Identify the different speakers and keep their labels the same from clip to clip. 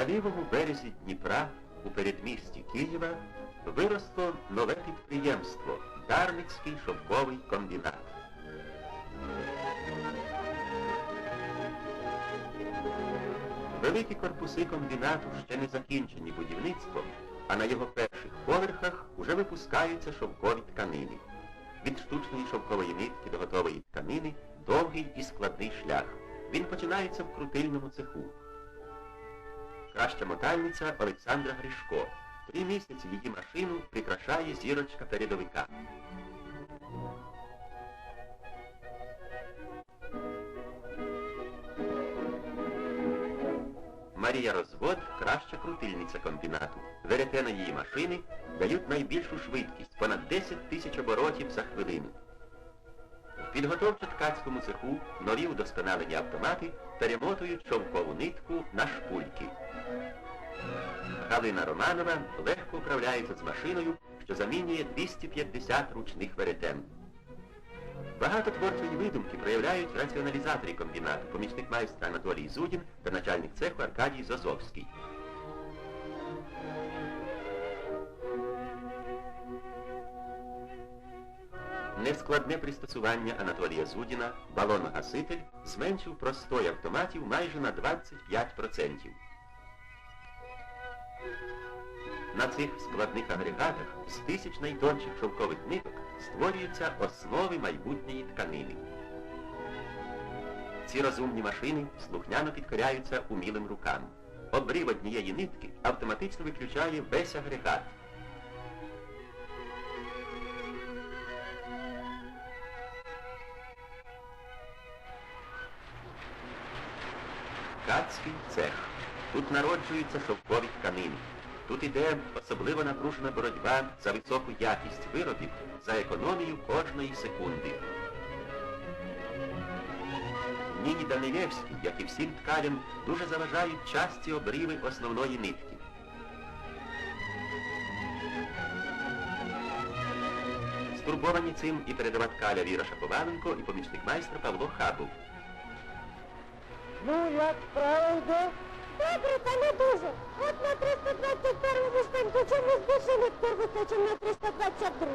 Speaker 1: На лівому березі Дніпра, у передмісті Києва, виросло нове підприємство Дарницький шовковий комбінат. Великі корпуси комбінату ще не закінчені будівництвом, а на його перших поверхах уже випускаються шовкові тканини. Від штучної шовкової нитки до готової тканини довгий і складний шлях. Він починається в крутильному цеху. Краща мотальниця Олександра Гришко. Три місяці її машину прикрашає зірочка передовика. Марія Розвод краща крутильниця комбінату. Веретена її машини дають найбільшу швидкість понад 10 тисяч оборотів за хвилину. В підготовчо-ткацькому цеху нові удосконалені автомати перемотують шовкову нитку на шпульки. Галина Романова легко управляється з машиною, що замінює 250 ручних веретен. Багато творчої видумки проявляють раціоналізатори комбінату, помічник майстра Анатолій Зудін та начальник цеху Аркадій Зозовський. Нескладне пристосування Анатолія Зудіна, балон-гаситель, зменшив простой автоматів майже на 25%. На цих складних агрегатах з тисяч найтонших шовкових ниток створюються основи майбутньої тканини. Ці розумні машини слухняно підкоряються умілим рукам. Обрив однієї нитки автоматично виключає весь агрегат. Ткацький цех. Тут народжуються шовкові тканини. Тут іде особливо напружена боротьба за високу якість виробів, за економію кожної секунди. Ніні Данилєвській, як і всім ткалям, дуже заважають часті обриви основної нитки. Стурбовані цим і передова ткаля Віра Шаповаленко, і помічник майстра Павло Хабов.
Speaker 2: Ну, як справа йде?
Speaker 3: Добре, та не дуже. От на 321-му станку чомусь більше не вторгнуться, чим на 322.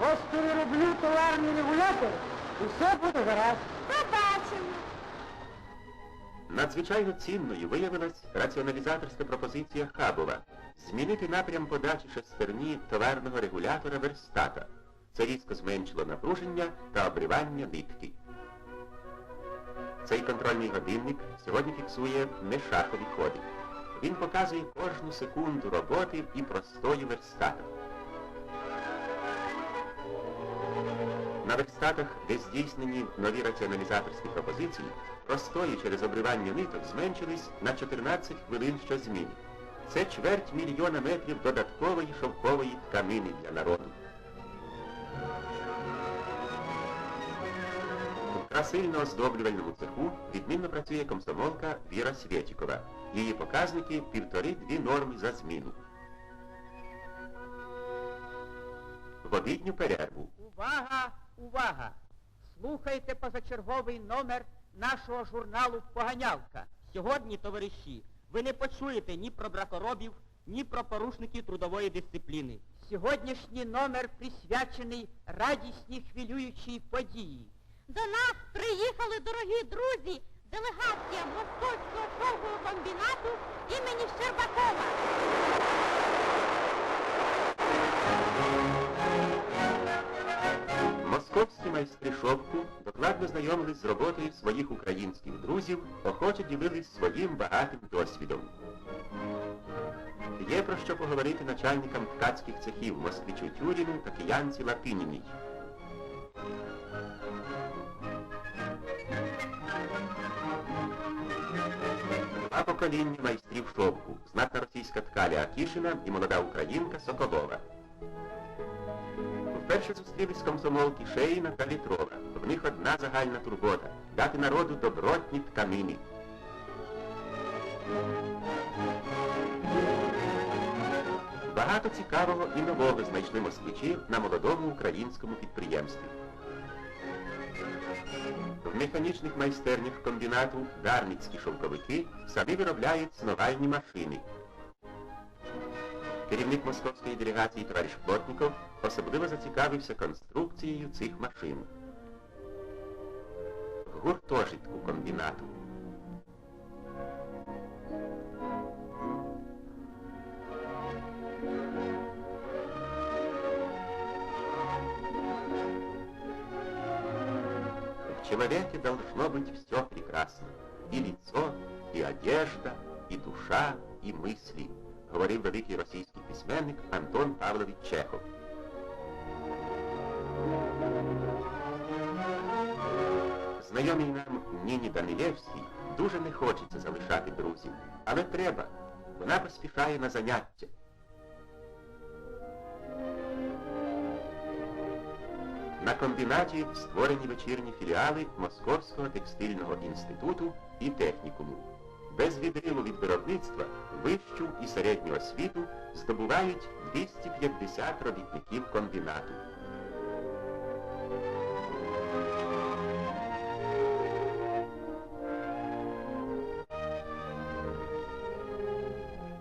Speaker 2: Ось перероблю товарний регулятор, і все буде гаразд.
Speaker 3: Побачимо.
Speaker 1: Надзвичайно цінною виявилась раціоналізаторська пропозиція Хабова змінити напрям подачі шестерні товарного регулятора верстата. Це різко зменшило напруження та обривання нитки. Цей контрольний годинник сьогодні фіксує не шахові ходи. Він показує кожну секунду роботи і простою верстата. На верстатах, де здійснені нові раціоналізаторські пропозиції, простої через обривання ниток зменшились на 14 хвилин щозміни. Це чверть мільйона метрів додаткової шовкової тканини для народу. У красильно-оздоблювальному цеху відмінно працює комсомолка Віра Свєтікова. Її показники півтори-дві норми за зміну. В обідню перерву.
Speaker 4: Увага, увага! Слухайте позачерговий номер нашого журналу Поганялка. Сьогодні, товариші, ви не почуєте ні про бракоробів, ні про порушників трудової дисципліни. Сьогоднішній номер присвячений радісній хвилюючій події.
Speaker 3: До нас приїхали, дорогі друзі, делегація Московського шовкового комбінату імені Щербакова.
Speaker 1: Московські майстри шовку докладно знайомились з роботою своїх українських друзів, охоче ділились своїм багатим досвідом. Є про що поговорити начальникам ткацьких цехів Москвичу Тюріну та киянці Латиніній. Покоління майстрів шовку, знатна російська ткаля Акішина і молода українка Соколова. Вперше зустрілись комсомолки Шеїна та Літрова. В них одна загальна турбота дати народу добротні тканини. Багато цікавого і нового знайшли москвичі на молодому українському підприємстві. В механічних майстернях комбінату дарницькі шовковики самі виробляють сновальні машини. Керівник московської делегації товариш Плотніков особливо зацікавився конструкцією цих машин. В гуртожитку комбінату. человеке должно быть все прекрасно. И лицо, и одежда, и душа, и мысли, говорив великий російський письменник Антон Павлович Чехов. Знайомій нам Ніні Данилєвській дуже не хочеться залишати друзів, але треба. Вона поспішає на заняття. На комбінаті створені вечірні філіали Московського текстильного інституту і технікуму. Без відриву від виробництва вищу і середню освіту здобувають 250 робітників комбінату.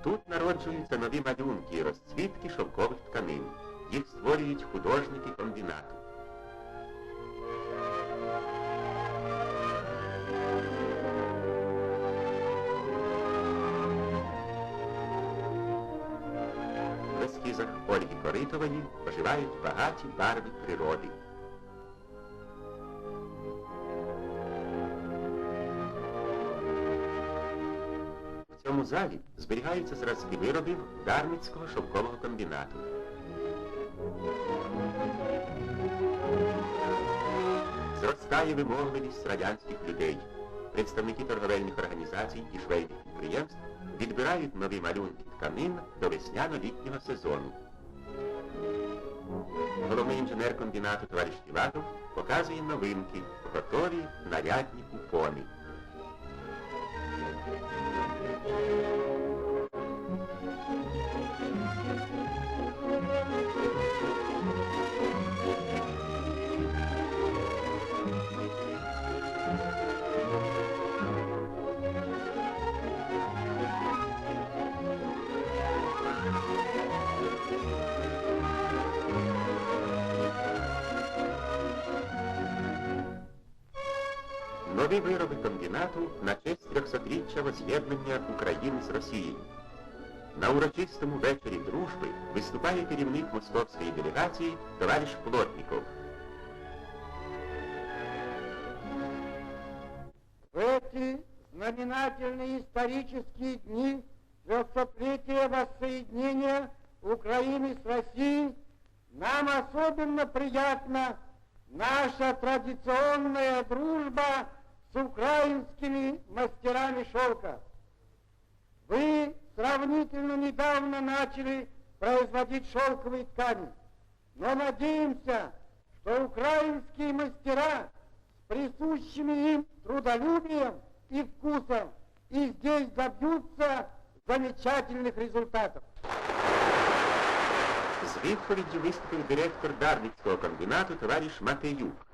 Speaker 1: Тут народжуються нові малюнки і розцвітки шовкових тканин. Їх створюють художники комбінату. Ольги Коритової оживають багаті барви природи. В цьому залі зберігаються зразки виробів Дарницького шовкового комбінату. Зростає вимогливість радянських людей. Представники торговельних організацій і швейних підприємств відбирають нові малюнки тканин до весняно-літнього сезону. Головний інженер комбінату товариш Іванов показує новинки, готові нарядні купони. Нові вироби комбінату на честь 300-річчя воз'єднання України з Росією. На урочистому вечорі дружби виступає керівник московської делегації товариш Плотніков.
Speaker 2: В эти знаменательные исторические дни трехсотлетия воссоединения Украины с Россией нам особенно приятна наша традиционная дружба с украинскими мастерами шелка. Вы сравнительно недавно начали производить шелковые ткани, но надеемся, что украинские мастера с присущими им трудолюбием и вкусом и здесь добьются замечательных результатов.
Speaker 1: З відповіддю виступив директор Дарницького комбінату товариш Матеюк.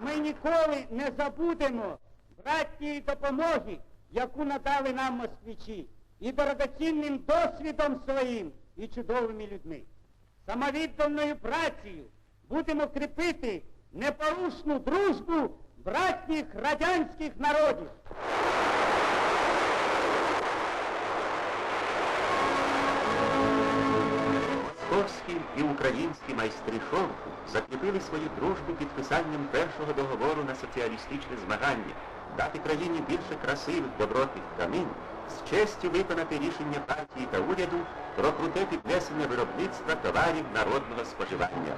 Speaker 4: Ми ніколи не забудемо братньої допомоги, яку надали нам москвичі, і дорогоцінним досвідом своїм і чудовими людьми. Самовідданою працею будемо кріпити непорушну дружбу братніх радянських народів.
Speaker 1: Московські і українські майстри шовку закріпили свою дружбу підписанням першого договору на соціалістичне змагання, дати країні більше красивих добротних тканин, з честю виконати рішення партії та уряду про круте піднесення виробництва товарів народного споживання.